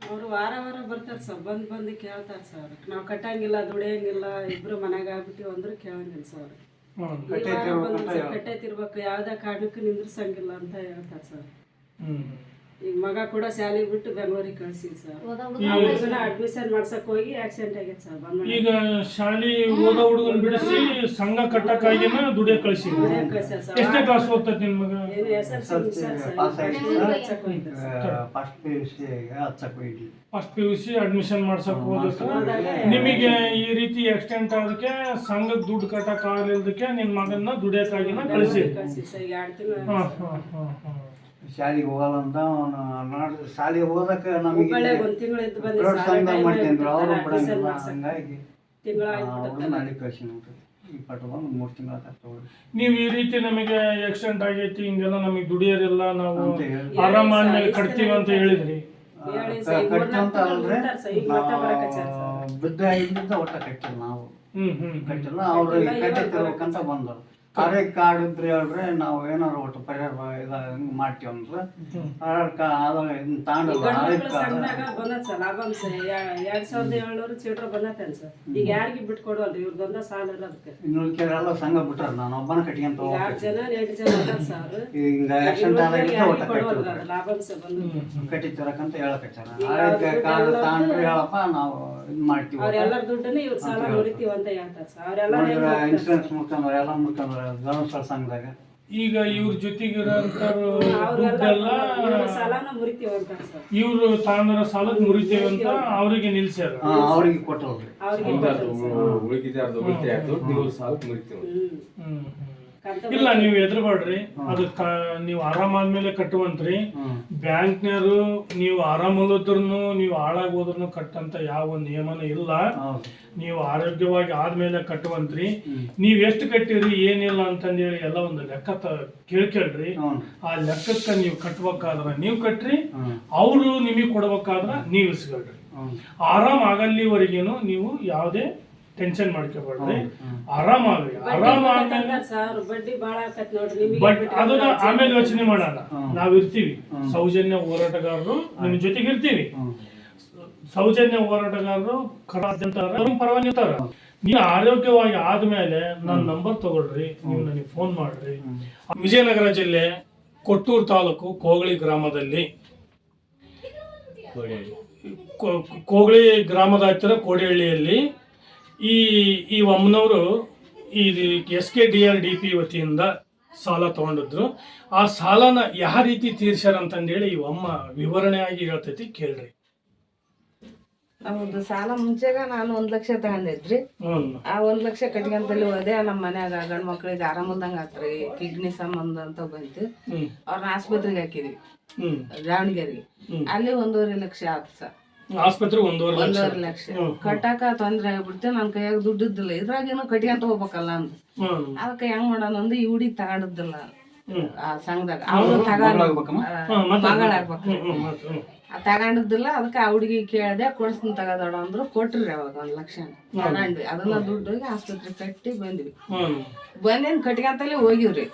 ಅವರು ವಾರ ವಾರ ಬರ್ತಾರೆ ಸರ್ ಬಂದು ಬಂದು ಕೇಳ್ತಾರೆ ಸರ್. ನಾವು ಕಟ್ಟಂಗಿಲ್ಲ ದುಡಿಯಂಗಿಲ್ಲ ಇಬ್ಬರು ಮನೆಗೆ ಆಗ್ಬಿಟ್ಟಿವಿ ಅಂದ್ರೆ ಕೇಳಂಗಿಲ್ಲ ಸರ್. ಕಟ್ಟೈತಿರ್ಬೇಕು ಯಾವುದೇ ಕಾರಣಕ್ಕೂ ನಿಂದ್ರಿಸಂಗಿಲ್ಲ ಅಂತ ಹೇಳ್ತಾರೆ ಸರ್. ಹ್ಞೂ ಈಗ ಮಗ ಕೂಡ ಶಾಲೆಗೆ ಬಿಟ್ಟು ಬೆಂಗಳೂರಿಗೆ ಕಳ್ಸಿದ್ ಸರ್. ಅಡ್ಮಿಷನ್ ಮಾಡ್ಸಕ್ ಹೋಗಿ ಆಕ್ಸಿಡೆಂಟ್ ಆಗೈತೆ ಸರ್ ಬಂದ್ ಈಗ ಶಾಲೆ ಓದೋ ಹುಡುಗನ್ ಬಿಡಿಸಿ ಸಂಘ ಕಟ್ಟಕ್ಕಾಗಿನ ದುಡಿಯ ಕಳಿಸಿ ಎಷ್ಟೇ ಕ್ಲಾಸ್ ಓದ್ತೈತಿ ನಿಮ್ಮ ಮಗ? First P U C ಹಚ್ಚಕ್ first P U C admission ಮಾಡ್ಸಕ್ ಹೋದಕ್ಕೆ ನಿಮಗೆ ಈ ರೀತಿ ಎಕ್ಸ್ಟೆಂಟ್ ಆದಕ್ಕೆ ಸಂಘಕ್ಕೆ ದುಡ್ಡು ಕಟ್ಟಕ್ ಆಗಲಿಲ್ದಕ್ಕೆ ನಿಮ್ಮ ಮಗನ್ನ ದುಡಿಯಕ್ಕಾಗಿನ ಕಳಿಸಿ ಹಾ ಹಾ ಹಾ ಹಾ. ಶಾಲೆಗೆ ಹೋಗಲ್ಲ ಅಂತ ಅವನು ಶಾಲೆಗೆ ಹೋದಕ್ಕೆ ನಮಗೆ ಒಂದ್ ತಿಂಗಳು ಇದ್ದು ಬಂದೆ ಮಾಡ್ತಿದ್ರು ಅವ್ರು ಬಿಡಂಗಿಲ್ಲ. ಹಂಗಾಗಿ ನಾಳೆ ಕಳ್ಸಿ ನೋಡ್ರಿ ಇಪ್ಪತ್ತು ಬಂದು ಮೂರು ತಿಂಗಳ ನೀವು ಈ ರೀತಿ ನಮಗೆ ಆಕ್ಸಿಡೆಂಟ್ ಆಗೈತಿ ಹಿಂಗೆಲ್ಲ ನಮಗೆ ದುಡಿಯೋದಿಲ್ಲ ನಾವು ಆರಾಮ ಆದ್ಮೇಲೆ ಕಟ್ತೀವಿ ಅಂತ ಹೇಳಿದ್ರಿ. ಕಟ್ಟಂತ ಅಲ್ರಿ ಬಿದ್ದ ಒಟ್ಟ ಕಟ್ಟಿಲ್ಲ ನಾವು. ಹ್ಮ್ ಹ್ಮ್ ಕಟ್ಟಿಲ್ಲ ಅವ್ರಿಗೆ ಕಟ್ಟಿರ್ಬೇಕಂತ ಬಂದರು. ಆರೋಗ್ಯ ಕಾರ್ಡ್ ಇದ್ರೆ ಹೇಳ್ರಿ ನಾವು ಏನಾರು ಒಟ್ಟು ಪರಿಹಾರ ಇದ ಹಿಂಗ್ ಮಾಡ್ತೀವಿ ಅಂದ್ರೆ ಆರೋಗ್ಯ ಕಾರ್ಡ್ ಇದನ್ನ ಬಂದತ್ ಸರ್ ಸರ್ ಎರಡ್ ಸಾವಿರದ ಏಳ್ನೂರು ಚೀಟ್ರ ಬಂದತ್ತೇನ್ ಸರ್. ಈಗ ಯಾರಿಗೂ ಬಿಟ್ಕೊಡವಲ್ರಿ ಇವ್ರದೊಂದ ಸಾಲ ಇಲ್ಲ ಕೇಳಲ್ಲ ಸಂಘ ಬಿಟ್ಟಾರ ನಾನು ಒಬ್ಬನ ಕಟ್ಕೊಂತ ಆರ್ ಜನ ಎಂಟು ಜನ ಅದಾರ ಸರ್. ಈಗ ಆಕ್ಸಿಡೆಂಟ್ ಒಟ್ಟ ಸರ್ ಲಾಭಾಂಶ ಬಂದು. ಕಟ್ಟಿತ್ತರಕಂತ ಹೇಳಕತ್ತಾರ ಆರೋಗ್ಯ ಕಾರ್ಡ್ ತಾಂಡ್ರಿ ಹೇಳಪ್ಪ ನಾವು ಇದ್ ಮಾಡ್ತೀವಿ. ಅವ್ರೆಲ್ಲರ ದುಡ್ಡನ್ನ ಇವ್ರ ಸಾಲ ಮುರಿತೀವಿ ಅಂತ ಹೇಳ್ತಾರೆ ಸರ್. ಅವರೆಲ್ಲ ಇನ್ಸೂರೆನ್ಸ್ ಮುಖಾಂತರ ಎಲ್ಲ ಮುಖಾಂತರ ಧರ್ಮಸ್ಥಳ ಸಂಘದಾಗ ಈಗ ಇವ್ರ ಜೊತೆಗೆ ದುಡ್ಡೆಲ್ಲ ಅವ್ರೆಲ್ಲ ಸಾಲನ ಮುರಿತೀವಿ ಅಂತಾರೆ ಸರ್ ಇವ್ರು ತಾಂದ್ರ ಸಾಲದ ಮುರಿತೇವೆ ಅಂತ ಅವರಿಗೆ ನಿಲ್ಸ್ಯಾರ. ಹಾ, ಅವ್ರಿಗೆ ಕೊಡ್ತಾರೆ ಸರ್. ಉಳಿಕಿದಾರ್ದು ಉಳಿತಾಯ ಆಯ್ತು. ನೀವು ಸಾಲಕ್ಕೆ ಮುರಿತೀವಿ. ಹ್ಮ್ ಹ್ಮ್. ಇಲ್ಲ ನೀವು ಹೆದರ್ಬೇಡ್ರಿ. ಅದು ನೀವು ನೀವು ಆರಾಮಾದ್ಮೇಲೆ ಕಟ್ಟುವಂತ್ರಿ. ಬ್ಯಾಂಕ್ನವರು ನೀವು ಆರಾಮಲ್ಲದ್ರೂ ನೀವು ಹಾಳಾಗಿ ಹೋದ್ರೂ ಕಟ್ಟಂತ ಯಾವ ನಿಯಮನೂ ಇಲ್ಲ. ಹೌದು. ನೀವು ಆರೋಗ್ಯವಾಗಿ ಆದ್ಮೇಲೆ ಕಟ್ಟುವಂತ್ರಿ. ನೀವ್ ಎಷ್ಟು ಕಟ್ಟಿರಿ ಏನಿಲ್ಲ ಅಂತಂದೇಳಿ ಎಲ್ಲ ಒಂದು ಲೆಕ್ಕ ತ ಕೇಳ್ಕೇಳ್ರಿ. ಹ್ಞೂ ಆ ಲೆಕ್ಕಕ್ಕೆ ನೀವು ಕಟ್ಬೇಕಾದ್ರ ನೀವು ಕಟ್ರಿ ಅವರು ನಿಮಗೆ ಕೊಡ್ಬೇಕಾದ್ರ ನೀವು ಇಸ್ಕೊಳ್ರಿ. ಹ್ಞೂ ಆರಾಮ್ ಆಗಲ್ಲಿವರೆಗೇನು ನೀವು ಯಾವುದೇ ಟೆನ್ಷನ್ ಮಾಡ್ಕೋಬೇಡ್ರಿ ಆರಾಮಾಗಿ ಆರಾಮಾಗ್ರಿ ಆರಾಮ ಸರ್ ಬಡ್ಡಿ ಆಕತ್ ನೋಡ್ರಿ ಬಟ್ ಅದನ್ನ ಆಮೇಲೆ ಯೋಚನೆ ಮಾಡೋಣ. ಹ್ಮ್. ನಾವ್ ಇರ್ತೀವಿ. ಸೌಜನ್ಯ ಹೋರಾಟಗಾರರು ನಿಮ್ ಜೊತೆಗೆ ಇರ್ತೀವಿ. ಸೌಜನ್ಯ ಹೋರಾಟಗಾರರು ಕರಾದ್ಯಂತ ಪರವಾಗಿ ನೀವು ಆರೋಗ್ಯವಾಗಿ ಆದ್ಮೇಲೆ ನನ್ನ ನಂಬರ್ ತಗೊಳ್ರಿ ನೀವು ನನಗೆ ಫೋನ್ ಮಾಡ್ರಿ. ವಿಜಯನಗರ ಜಿಲ್ಲೆ ಕೊಟ್ಟೂರು ತಾಲೂಕು ಕೋಗಳಿ ಗ್ರಾಮದಲ್ಲಿ. ಕೋಗಳಿ ಗ್ರಾಮದ ಹತ್ತಿರ ಕೋಡಿಹಳ್ಳಿಯಲ್ಲಿ ಈ ಈ ಒಮ್ಮನವರು ಈ S K D R D P ವತಿಯಿಂದ ಸಾಲ ತಗೊಂಡಿದ್ರು. ಆ ಸಾಲನ ಯಾವ ರೀತಿ ತೀರ್ಸ್ಯಾರ ಅಂತಂದೇಳಿ ಈ ಅಮ್ಮ ವಿವರಣೆಯಾಗಿ ಹೇಳ್ತೈತಿ ಕೇಳ್ರಿ. ನಮ್ದು ಸಾಲ ಮುಂಚೆಗ ನಾನು ಒಂದ್ ಲಕ್ಷ ತಗೊಂಡಿದ್ರಿ. ಆ ಒಂದ್ ಲಕ್ಷ ಕಟ್ಕೊಂತಲ್ಲಿ ಹೋದೆ ನಮ್ಮ ಮನ್ಯಾಗ ಗಂಡ್ ಮಕ್ಳಿಗೆ ಆರಾಮಲ್ದಂಗ ಆತ್ರಿ ಕಿಡ್ನಿ ಸಂಬಂಧ ಅಂತ ಬಂತು. ಅವ್ರನ್ನ ಆಸ್ಪತ್ರೆಗೆ ಹಾಕಿದ್ವಿ ದಾವಣಗೆರೆಗೆ. ಅಲ್ಲಿ ಒಂದೂವರೆ ಲಕ್ಷ ಆಯ್ತು ಸರ್. ಆಸ್ಪತ್ರೆ ಒಂದೂವರೆ ಲಕ್ಷ ಒಂದೂವರೆ ಲಕ್ಷ. ಕಟ್ಟಾಕ ತೊಂದ್ರೆ ಆಗ್ಬಿಡ್ತೆ ನನ್ ಕೈಯಾಗ ದುಡ್ಡು ಇದ್ದಿಲ್ಲ ಇದ್ರಾಗೇನು ಕಟ್ಕೊಂತ ಹೋಗ್ಬೇಕಲ್ಲ ಅಂದ್ ಅದಕ್ಕೆ ಹೆಂಗ್ ಮಾಡೋಣ ಅಂದ್ರೆ ಈ ಹುಡಿ ತಗೊಂಡಿದ್ದಿಲ್ಲ. ಆ ಸಂಘದಾಗ. ಅವ್ರು ತಗೊಂಡ್ ಹ್ಮ್, ಮತ್ತೆ ಮಗಳಾಗ್ಬೇಕು. ಹ್ಮ್ ಹ್ಮ್ ಮತ್ತೆ ಹ್ಮ್. ಆ ತಗೊಂಡಿದ್ದಿಲ್ಲ ಅದಕ್ಕೆ ಆ ಹುಡುಗಿ ಕೇಳ್ದೆ ಕೊಡ್ಸ್ತೀನಿ ತಗೋದೋಡ ಅಂದ್ರು ಕೊಟ್ರಿ ಅವಾಗ ಒಂದ್ ಲಕ್ಷ ತಗೊಂಡ್ವಿ. ಅದನ್ನ ದುಡ್ಡು ಹೋಗಿ ಆಸ್ಪತ್ರೆ ಕಟ್ಟಿ ಬಂದ್ವಿ. ಬಂದೇನ್ ಕಟ್ಕೊಂತಲೇ ಹೋಗಿವ್ರಿ.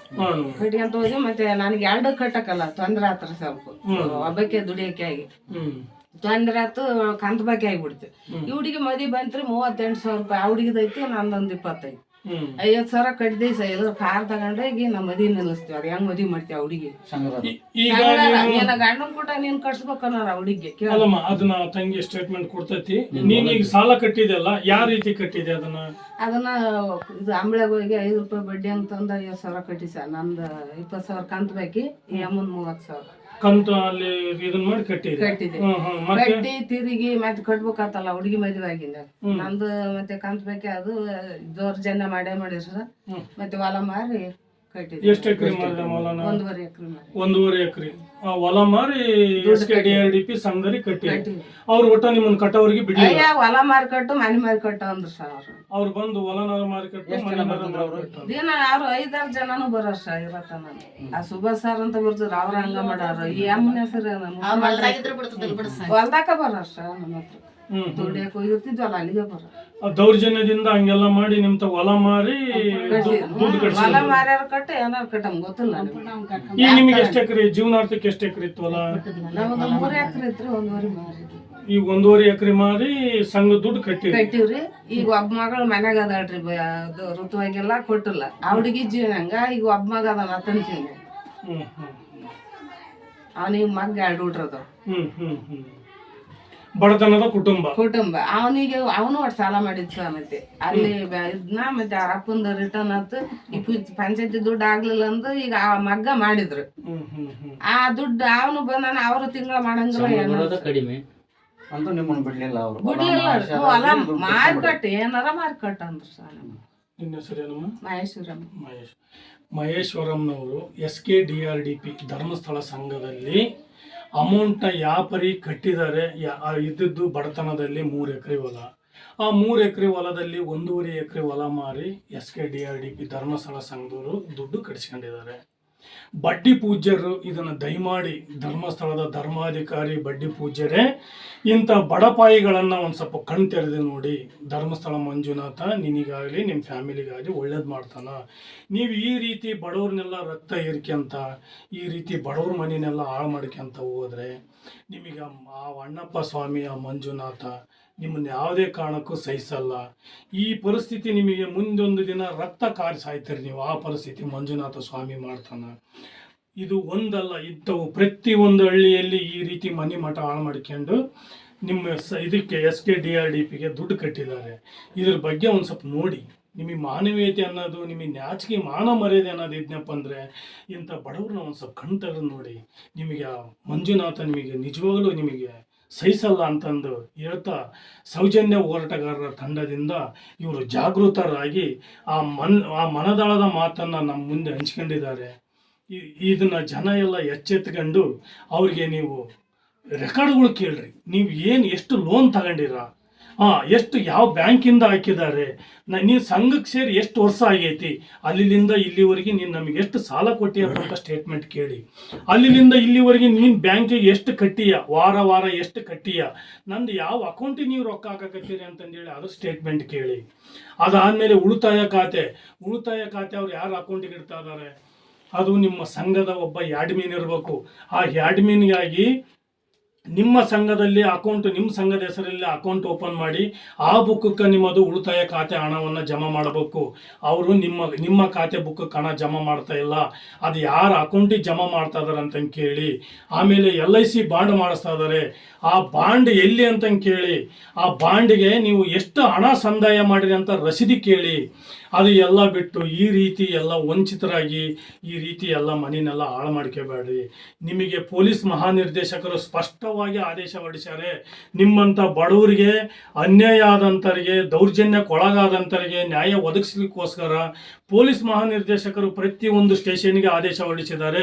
ಕಟ್ಕೊಂತ ಹೋಗಿ ಮತ್ತೆ ನನಗೆ ಎರಡು ಕಟ್ಟಕಲ್ಲ ತೊಂದ್ರೆ ಆತರ ಸ್ವಲ್ಪ. ಒಬ್ಬಕ್ಕೆ ದುಡಿಯಕ್ಕೆ ಆಗಿ ಹ್ಮ್. ತೊಂದ್ರೆ ಆತು ಕಂತ ಬಾಕಿ ಆಗಿಬಿಡ್ತು. ಈ ಹುಡುಗಿ ಮದಿ ಬಂತ್ರಿ ಮೂವತ್ತೆಂಟು ಸಾವಿರ ರೂಪಾಯಿ. ಆ ಹುಡುಗಿದೈತಿ ನಂದೊಂದು ಇಪ್ಪತ್ತೈದು. ಐವತ್ತು ಸಾವಿರ ಕಟ್ಟಿದೆ ಸ ಇದು ಕಾರ್ ತಗೊಂಡ್ರೆ ಈಗ ನಮ್ಮ ಮದಿ ನಿಲ್ಲಿಸ್ತೀವಿ. ಅದು ಹೆಂಗ್ ಮದಿ ಮಾಡ್ತೀವಿ ಆ ಹುಡುಗಿ? ಈ- ಈಗ ನೀನ ಗಂಡನ ಕೂಡ ನೀನ್ ಕಟ್ಸ್ಬೇಕನ್ನ ಆ ಅವಡಿಗೆ ಕೇಳ. ಅಲ್ಲಮ್ಮ ಅದನ್ನ ತಂಗಿ ಸ್ಟೇಟ್ಮೆಂಟ್ ಕೊಡ್ತೈತಿ. ನೀನ್ ಈಗ ಸಾಲ ಕಟ್ಟಿದೆಲ್ಲ ಯಾವ ರೀತಿ ಕಟ್ಟಿದೆ ಅದನ್ನ? ಅದನ್ನ ಇದು ಅಂಬಳೆಗೆ ಹೋಗಿ ಐದು ರೂಪಾಯಿ ಬಡ್ಡಿ ಅಂತಂದ ಐವತ್ತು ಸಾವಿರ ಕಟ್ಟಿ ಸರ್. ನಂದು ಇಪ್ಪತ್ತು ಸಾವಿರ ಕಂತು ಬಾಕಿ ಈ ಅಮ್ಮನ್ ಮೂವತ್ತು ಸಾವಿರ. ಕಂತು ಅಲ್ಲಿ ಇದನ್ನ ಮಾಡಿ ಕಟ್ಟಿದೆ. ಕಟ್ಟಿದೆ. ಹ್ಮ್ ಹ್ಮ್ ಮತ್ತೆ? ಕಟ್ಟಿ ತಿರುಗಿ ಮತ್ತೆ ಕಟ್ಬೇಕಾತಲ್ಲ ಹುಡುಗಿ ಮದುವೆ ಆಗಿಂದ ನಂದು ಮತ್ತೆ ಕಂತು ಬೇಕೆ ಅದು ಜೋರ್ ಜನ ಮಾಡೇ ಮಾಡಿರ್ ಮತ್ತೆ ಹೊಲ ಮಾರಿ ಎಷ್ಟು ಎಕರೆ ಮಾಡಿದೆ ಹೊಲನ ಒಂದೂವರೆ ಎಕರೆ ಮಾಡಿ ಒಂದೂವರೆ ಎಕರೆ. ಆ ಹೊಲ ಮಾರಿ S K D R D P ಸಂಘದಲ್ಲಿ ಕಟ್ಟಿ. ಅವ್ರು ಒಟ್ಟ ನಿಮ್ಮನ್ನ ಕಟ್ಟೋರಿಗೆ ಬಿಡ್ಲಿಲ್ಲ? ಅಯ್ಯ ಹೊಲ ಮಾರ್ಕಟ್ಟು ಮನೆ ಮಾರ್ಕಟ್ಟು ಅಂದ್ರು ಸರ್ ಅವ್ರು. ಅವ್ರು ಬಂದು ಹೊಲನಾರ ಮಾರಿ ಕಟ್ಟು ಮಾರ್ಕಟ್ಟು ಮಾರಿ ಕಟ್ಟು ದಿನ ಯಾರು ಐದಾರು ಜನನು ಬರೋರ್ ಸರ್ ಇರತ್ತ ನಾನು ಆ ಸುಭಾಷ್ ಸರ್ ಅಂತ ಬರ್ತಾರೆ ಅವ್ರ ಹಂಗ ಮಾಡಾರ. ಈ ಅಮ್ಮನ ಹೆಸರು ಹೊಲ್ದಾಕ ಬರೋರ್ ಸರ್ ನಮ್ಮ ಹತ್ರ ಹ್ಮ್ ದುಡಿಯಕ್ ಹೋಗಿರ್ತಿದ್ವಲ್ಲ ಅಲ್ಲಿಗೆ ಬರೋರ್ ಆ ದೌರ್ಜನ್ಯದಿಂದ ಹಂಗೆಲ್ಲ ಮಾಡಿ ನಿಮ್ ತ ಹೊಲ ಮಾರಿ ದುಡ್ಡು ಕಟ್ಸಿ ಹೊಲ ಮಾರ್ಯಾರ ಕಟ್ಟ ಏನಾರು ಕಟ್ಟಮ್ ಗೊತ್ತಿಲ್ಲ. ಈಗ ನಿಮಗೆ ಎಷ್ಟು ಎಕರೆ ಜೀವನಾರ್ಥಕ್ಕೆ ಎಷ್ಟು ಎಕರೆ ಇತ್ತು ಹೊಲ? ನಮ್ದು ಮೂರ್ ಎಕರೆ ಇತ್ತು ಒಂದೂವರೆ ಮಾರಿದ್ವಿ. ಈಗ ಒಂದೂವರೆ ಎಕರೆ ಮಾರಿ ಸಂಘ ದುಡ್ಡು ಕಟ್ಟಿ ಕಟ್ಟಿವ್ರಿ. ಈಗ ಒಬ್ಬ ಮಗಳು ಮನ್ಯಾಗ ಅದಾಳ್ರಿ ಬ- ಅದು ಋತುವಾಗೆಲ್ಲ ಕೊಟ್ಟಿಲ್ಲ. ಆ ಹುಡುಗಿ ಜೀವನ ಹಂಗ ಈಗ ಒಬ್ಬ ಮಗ ಅದಾನ ಅತನ ಜೀವನ ಹ್ಮ್ ಹ್ಮ್. ಅವನಿಗೆ ಮಗ ಎರಡು ಹುಟ್ರದವ್ ಹ್ಮ್ ಹ್ಮ್ ಹ್ಮ್. ಬಡತನದ ಕುಟುಂಬ. ಕುಟುಂಬ. ಅವನಿಗೆ ಅವನು ಒಟ್ಟು ಸಾಲ ಮಾಡಿದ್ ಸರ್ ಮತ್ತೆ ಅಲ್ಲಿ ಇದನ್ನ ಇದ್ನ ಮತ್ತೆ ಅವ್ರ ಅಪ್ಪಂದ ರಿಟರ್ನ್ ಆತು. ಈ ಪುಂಚ್- ಪಂಚಾಯತಿ ದುಡ್ಡು ಆಗ್ಲಿಲ್ಲ ಅಂದು ಈಗ ಆ ಮಗ್ಗ ಮಾಡಿದ್ರು. ಆ ದುಡ್ಡು ಅವನು ಬಂದಾನ ಅವ್ರು ತಿಂಗಳ ಮಾಡಂಗಿಲ್ಲ ಕಡಿಮೆ. ಅಂತೂ ನಿಮ್ಮನ್ನು ಬಿಡ್ಲಿಲ್ಲ ಅವರು. ಬಿಡ್ಲಿಲ್ಲ ಹೊಲ ಮಾರ್ಕಟ್ ಏನಾರ ಮಾರ್ಕಟ್ ಅಂದ್ರು ಸಾಲ ನಮ್ಗೆ. ನಿನ್ನ ಹೆಸರೇನಮ್ಮ? Maheshwaramma. Mahesh ಮಹೇಶ್ವರಂನವರು S K D R D P Dharmasthala ಸಂಘದಲ್ಲಿ ಅಮೌಂಟ್ನ ಯಾವ ಪರಿ ಕಟ್ಟಿದ್ದಾರೆ ಇದ್ದದ್ದು ಬಡತನದಲ್ಲಿ ಮೂರು ಎಕರೆ ಹೊಲ. ಆ ಮೂರು ಎಕರೆ ಹೊಲದಲ್ಲಿ ಒಂದೂವರೆ ಎಕರೆ ಹೊಲ ಮಾರಿ S K D R D P Dharmasthala ಸಂಘದವರು ದುಡ್ಡು ಕಟ್ಸ್ಕೊಂಡಿದ್ದಾರೆ. ಬಡ್ಡಿ ಪೂಜ್ಯರು ಇದನ್ನು ದಯಮಾಡಿ ಧರ್ಮಸ್ಥಳದ ಧರ್ಮಾಧಿಕಾರಿ ಬಡ್ಡಿ ಪೂಜ್ಯರೇ, ಇಂಥ ಬಡಪಾಯಿಗಳನ್ನು ಒಂದು ಸ್ವಲ್ಪ ಕಣ್ ತೆರೆದು ನೋಡಿ, ಧರ್ಮಸ್ಥಳ ಮಂಜುನಾಥ, ನಿನಗಾಗಲಿ ನಿಮ್ಮ ಫ್ಯಾಮಿಲಿಗಾಗಲಿ ಒಳ್ಳೇದು ಮಾಡ್ತಾನ. ನೀವು ಈ ರೀತಿ ಬಡವ್ರನ್ನೆಲ್ಲ ರಕ್ತ ಏರ್ಕ್ಯಂತ, ಈ ರೀತಿ ಬಡವ್ರ ಮನೆಯನ್ನೆಲ್ಲ ಹಾಳು ಮಾಡ್ಕೊಂತ ಹೋದರೆ, ನಿಮಗೆ ಆ ಅಣ್ಣಪ್ಪ ಸ್ವಾಮಿ, ಆ ಮಂಜುನಾಥ ನಿಮ್ಮನ್ನು ಯಾವುದೇ ಕಾರಣಕ್ಕೂ ಸಹಿಸಲ್ಲ. ಈ ಪರಿಸ್ಥಿತಿ ನಿಮಗೆ ಮುಂದೊಂದು ದಿನ ರಕ್ತ ಕಾರಿ ಸಾಯ್ತೀರಿ ನೀವು. ಆ ಪರಿಸ್ಥಿತಿ ಮಂಜುನಾಥ ಸ್ವಾಮಿ ಮಾಡ್ತಾನೆ. ಇದು ಒಂದಲ್ಲ ಇಂಥವು ಒಂದು ಹಳ್ಳಿಯಲ್ಲಿ ಈ ರೀತಿ ಮನೆ ಮಠ ಹಾಳು ಮಾಡ್ಕೊಂಡು ನಿಮ್ಮ ಸ, ಇದಕ್ಕೆ S K D R D ಪಿಗೆ ದುಡ್ಡು ಕಟ್ಟಿದ್ದಾರೆ. ಇದ್ರ ಬಗ್ಗೆ ಒಂದು ಸ್ವಲ್ಪ ನೋಡಿ. ನಿಮಗೆ ಮಾನವೀಯತೆ ಅನ್ನೋದು, ನಿಮಗೆ ನಾಚಿಕೆ ಮಾನ ಮರ್ಯಾದೆ ಅನ್ನೋದು ಇದ್ನಪ್ಪ ಅಂದರೆ ಇಂಥ ಬಡವ್ರನ್ನ ಒಂದು ಸ್ವಲ್ಪ ಕಣ್ ನೋಡಿ. ನಿಮಗೆ ಆ ಮಂಜುನಾಥ ನಿಮಗೆ ನಿಜವಾಗಲೂ ನಿಮಗೆ ಸಹಿಸಲ್ಲ ಅಂತಂದು ಹೇಳ್ತಾ ಸೌಜನ್ಯ ಹೋರಾಟಗಾರರ ತಂಡದಿಂದ ಇವರು ಜಾಗೃತರಾಗಿ ಆ ಮನ್, ಆ ಮನದಾಳದ ಮಾತನ್ನು ನಮ್ಮ ಮುಂದೆ ಹಂಚ್ಕೊಂಡಿದ್ದಾರೆ. ಇದನ್ನು ಜನ ಎಲ್ಲ ಎಚ್ಚೆತ್ಕೊಂಡು ಅವ್ರಿಗೆ ನೀವು ರೆಕಾರ್ಡ್ಗಳು ಕೇಳ್ರಿ. ನೀವು ಏನು ಎಷ್ಟು ಲೋನ್ ತಗೊಂಡಿರ? ಹಾಂ ಎಷ್ಟು ಯಾವ ಬ್ಯಾಂಕಿಂದ ಹಾಕಿದ್ದಾರೆ? ನೀನು ಸಂಘಕ್ಕೆ ಸೇರಿ ಎಷ್ಟು ವರ್ಷ ಆಗೈತಿ? ಅಲ್ಲಿಂದ ಇಲ್ಲಿವರೆಗೆ ನೀನು ನಮಗೆ ಎಷ್ಟು ಸಾಲ ಕೊಟ್ಟಿಯ ಅಂತ ಸ್ಟೇಟ್ಮೆಂಟ್ ಕೇಳಿ. ಅಲ್ಲಿಂದ ಇಲ್ಲಿವರೆಗೆ ನೀನು ಬ್ಯಾಂಕಿಗೆ ಎಷ್ಟು ಕಟ್ಟಿಯ? ವಾರ ವಾರ ಎಷ್ಟು ಕಟ್ಟಿಯ? ನಂದು ಯಾವ ಅಕೌಂಟಿಗೆ ನೀವು ರೊಕ್ಕ ಹಾಕಕತ್ತೀರಿ ಅಂತಂದೇಳಿ ಅದು ಸ್ಟೇಟ್ಮೆಂಟ್ ಕೇಳಿ. ಅದಾದಮೇಲೆ ಉಳಿತಾಯ ಖಾತೆ. ಉಳಿತಾಯ ಖಾತೆ ಅವ್ರು ಯಾರು ಅಕೌಂಟಿಗೆ ಇಡ್ತಾ ಇದ್ದಾರೆ ಅದು ನಿಮ್ಮ ಸಂಘದ ಒಬ್ಬ ಯಾಡ್ಮೀನ್ ಇರಬೇಕು. ಆ ಯಾಡ್ಮೀನ್ಗಾಗಿ ನಿಮ್ಮ ಸಂಘದಲ್ಲಿ ಅಕೌಂಟ್ ನಿಮ್ಮ ಸಂಘದ ಹೆಸರಲ್ಲಿ ಅಕೌಂಟ್ ಓಪನ್ ಮಾಡಿ, ಆ ಬುಕ್ಕಕ್ಕೆ ನಿಮ್ಮದು ಉಳಿತಾಯ ಖಾತೆ ಹಣವನ್ನು ಜಮಾ ಮಾಡಬೇಕು. ಅವರು ನಿಮ್ಮ ನಿಮ್ಮ ಖಾತೆ ಬುಕ್ಕಕ್ಕೆ ಹಣ ಜಮಾ ಮಾಡ್ತಾ ಇಲ್ಲ. ಅದು ಯಾರ ಅಕೌಂಟಿಗೆ ಜಮಾ ಮಾಡ್ತಾ ಇದಾರೆ ಅಂತ ಕೇಳಿ, ಆಮೇಲೆ ಎಲ್ ಐ ಸಿ ಬಾಂಡ್ ಮಾಡಿಸ್ತಾ ಇದ್ದಾರೆ ಆ ಬಾಂಡ್ ಎಲ್ಲಿ ಅಂತ ಕೇಳಿ, ಆ ಬಾಂಡ್ಗೆ ನೀವು ಎಷ್ಟು ಹಣ ಸಂದಾಯ ಮಾಡಿರಿ ಅಂತ ರಸೀದಿ ಕೇಳಿ ಅದು ಎಲ್ಲ ಬಿಟ್ಟು ಈ ರೀತಿ ಎಲ್ಲ ವಂಚಿತರಾಗಿ ಈ ರೀತಿ ಎಲ್ಲ ಮನೆಯನ್ನೆಲ್ಲ ಹಾಳು ಮಾಡ್ಕೋಬೇಡ್ರಿ. ನಿಮಗೆ ಪೊಲೀಸ್ ಮಹಾನಿರ್ದೇಶಕರು ಸ್ಪಷ್ಟವಾಗಿ ಆದೇಶ ಹೊರಡಿಸ್ಯಾರೆ. ನಿಮ್ಮಂಥ ಬಡವರಿಗೆ ಅನ್ಯಾಯ ಆದಂಥರಿಗೆ ದೌರ್ಜನ್ಯಕ್ಕೊಳಗಾದಂಥರಿಗೆ ನ್ಯಾಯ ಒದಗಿಸ್ಲಿಕ್ಕೋಸ್ಕರ ಪೊಲೀಸ್ ಮಹಾನಿರ್ದೇಶಕರು ಪ್ರತಿಯೊಂದು ಸ್ಟೇಷನ್ಗೆ ಆದೇಶ ಹೊರಡಿಸಿದ್ದಾರೆ.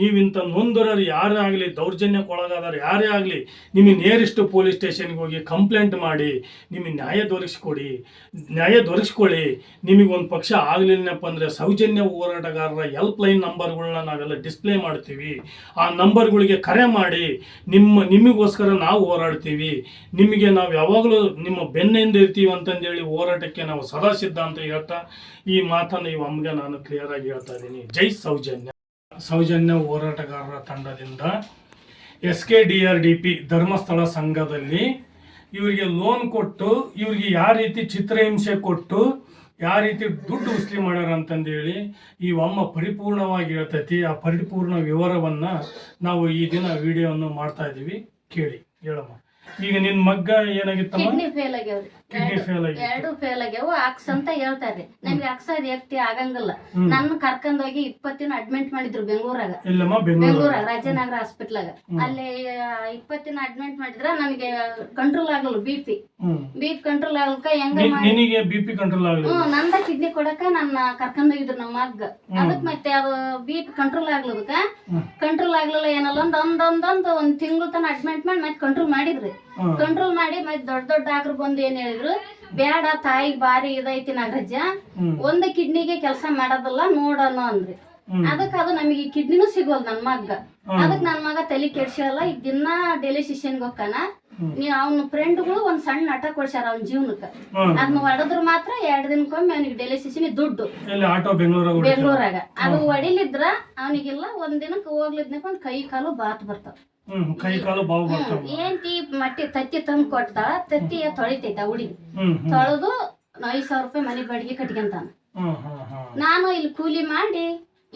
ನೀವಿಂಥ ನೊಂದರರು, ಯಾರೇ ಆಗಲಿ, ದೌರ್ಜನ್ಯಕ್ಕೊಳಗಾದವ್ರು, ಯಾರೇ ಆಗಲಿ, ನಿಮಗೆ ನೇರಿಷ್ಟು ಪೊಲೀಸ್ ಸ್ಟೇಷನ್ಗೆ ಹೋಗಿ ಕಂಪ್ಲೇಂಟ್ ಮಾಡಿ, ನಿಮಗೆ ನ್ಯಾಯ ದೊರಕಿಸ್ಕೊಡಿ, ನ್ಯಾಯ ದೊರಕಿಸ್ಕೊಳ್ಳಿ. ನಿಮಗೆ ಒಂದು ಪಕ್ಷ ಆಗಲಿಲ್ಲಪ್ಪ ಅಂದರೆ ಸೌಜನ್ಯ ಹೋರಾಟಗಾರರ ಹೆಲ್ಪ್ ಲೈನ್ ನಂಬರ್ಗಳನ್ನ ನಾವೆಲ್ಲ ಡಿಸ್ಪ್ಲೇ ಮಾಡ್ತೀವಿ. ಆ ನಂಬರ್ಗಳಿಗೆ ಕರೆ ಮಾಡಿ, ನಿಮ್ಮ, ನಿಮಗೋಸ್ಕರ ನಾವು ಹೋರಾಡ್ತೀವಿ. ನಿಮಗೆ ನಾವು ಯಾವಾಗಲೂ ನಿಮ್ಮ ಬೆನ್ನಿಂದ ಇರ್ತೀವಿ ಅಂತಂದೇಳಿ ಹೋರಾಟಕ್ಕೆ ನಾವು ಸದಾ ಸಿದ್ಧ ಅಂತ ಹೇಳ್ತಾ ಈ ಮಾತನ್ನು ಈ ಅಮ್ಮಗೆ ನಾನು ಕ್ಲಿಯರ್ ಆಗಿ ಹೇಳ್ತಾ ಇದ್ದೀನಿ. ಜೈ ಸೌಜನ್ಯ. ಸೌಜನ್ಯ ಹೋರಾಟಗಾರರ ತಂಡದಿಂದ S K D R D P Dharmasthala ಸಂಘದಲ್ಲಿ ಇವರಿಗೆ ಲೋನ್ ಕೊಟ್ಟು, ಇವರಿಗೆ ಯಾವ ರೀತಿ ಚಿತ್ರಹಿಂಸೆ ಕೊಟ್ಟು, ಯಾವ ರೀತಿ ದುಡ್ಡು ಉಸ್ಲಿ ಮಾಡ್ಯಾರ ಅಂತಂದೇಳಿ ಈ ಒಮ್ಮ ಪರಿಪೂರ್ಣವಾಗಿ ಹೇಳ್ತೈತಿ. ಆ ಪರಿಪೂರ್ಣ ವಿವರವನ್ನು ನಾವು ಈ ದಿನ ವಿಡಿಯೋವನ್ನು ಮಾಡ್ತಾ ಇದ್ದೀವಿ. ಕೇಳಿ, ಹೇಳಮ್ಮ. ಈಗ ನಿನ್ನ ಮಗ್ಗ ಏನಾಗಿತ್ತಮ್ಮ? ಕಿಡ್ನಿ ಫೇಲ್ ಆಗಿ ಎರಡು ಫೇಲ್ ಆಗ್ಯಾವ. ಅಕ್ಸ್ ಅಂತ ಹೇಳ್ತಾರ್ರಿ ನಮ್ಗೆ ಅಕ್ಸದ್ ವ್ಯಕ್ತಿ ಆಗಂಗಿಲ್ಲ. ನನ್ನ ನನ್ನ ಕರ್ಕೊಂಡೋಗಿ ಇಪ್ಪತ್ತಿನ ಅಡ್ಮಿಟ್ ಮಾಡಿದ್ರು ಬೆಂಗಳೂರಾಗ. ಇಲ್ಲಮ್ಮ ಬೆಂಗಳೂರು ಹಾಸ್ಪಿಟಲ್ ಆಗ ಹಾಸ್ಪಿಟ್ಲಾಗ ಅಲ್ಲಿ ಇಪ್ಪತ್ತಿನ ಅಡ್ಮಿಟ್ ಮಾಡಿದ್ರ ನನಗೆ ಕಂಟ್ರೋಲ್ ಆಗಲ್ಲ B P B P control ಆಗಲ್ಕ ಹೆಂಗ ನಿನಗೆ ಬಿ ಪಿ ಕಂಟ್ರೋಲ್ ಆಗಲ್ಲ ಹ್ಮ್ ನಂದ ಕಿಡ್ನಿ ಕೊಡಕ ನನ್ನ ಕರ್ಕೊಂಡ್ ಹೋಗಿದ್ರು ನಮ್ಮ ಮಗ್ಗ ಅದಕ್ ಮತ್ತೆ ಅದು ಬಿ ಪಿ ಕಂಟ್ರೋಲ್ ಆಗ್ಲದಕ್ಕ ಕಂಟ್ರೋಲ್ ಆಗ್ಲಿಲ್ಲ ಏನಲ್ಲ ಒಂದ್ ಒಂದೊಂದೊಂದು ಒಂದ್ ಒಂದ್ ತನ ಅಡ್ಮಿಟ್ ಮಾಡಿ ಮತ್ತೆ ಕಂಟ್ರೋಲ್ ಮಾಡಿದ್ರಿ. ಕಂಟ್ರೋಲ್ ಮಾಡಿ ಮತ್ತೆ ದೊಡ್ಡ ದೊಡ್ಡ ಡಾಕ್ಟರ್ ಬಂದು ಏನ್ ಹೇಳಿದ್ರು ಬೇಡ ತಾಯಿ ಬಾರಿ ಇದೈತಿ ನಾಗರಾಜ. ಒಂದ್ ಕಿಡ್ನಿಗೆ ಕೆಲಸ ಮಾಡೋದಲ್ಲ ನೋಡೋಣ ಅಂದ್ರಿ. ಹ್ಮ್. ಅದಕ್ಕ ಅದು ನಮಗೆ ಈ ಕಿಡ್ನಿನೂ ಸಿಗೋಲ್ ನನ್ ಮಗ ಅದಕ್ ನನ್ ಮಗ ತಲೆ ಕೆಡ್ಸಲ್ಲ ಈಗ ದಿನ ಡೆಲಿಸಿಷನ್ಗೆ ಹೋಗ್ತಾನ. ನೀನ್ ಅವ್ನ ಫ್ರೆಂಡ್ಗಳು ಒಂದ್ ಸಣ್ಣ ನಟ ಕೊಡ್ಸ್ಯಾರ ಅವ್ನ ಜೀವನಕ್ಕ. ಅದನ್ನ ಹೊಡೆದ್ರ ಮಾತ್ರ ಎರಡ್ ದಿನಕ್ಕೊಮ್ಮೆ ಅವನಿಗೆ ಡೆಲಿಸಿಷನ್ ದುಡ್ಡು. ಎಲ್ಲಿ ಆಟೋ ಬೆಂಗಳೂರಾಗ ಬೆಂಗಳೂರಾಗ. ಅದು ಹೊಡಿಲಿದ್ರ ಅವನಿಗೆಲ್ಲ ಒಂದ್ ದಿನಕ್ಕೆ ಹೋಗ್ಲಿದ್ನಕ ಒಂದ್ ಕೈ ಕಾಲು ಬಾತ್ ಬರ್ತಾವ. ಹ್ಮ್ ಕೈ ಕಾಲು ಬಾವು ಬರ್ತಾವ. ಏಂತಿ ಮಟ್ಟಿ ತತ್ತಿ ತಂದ್ ಕೊಟ್ಟ ತತ್ತಿ ತೊಳಿತೈತ ಹ್ಮ್ ತೊಳೆದು ಐದ್ ಸಾವಿರ ರೂಪಾಯಿ ಮನೆ ಬಾಡಿಗೆ ಕಟ್ಕೊಂತಾನ. ನಾನು ಇಲ್ಲಿ ಕೂಲಿ ಮಾಡಿ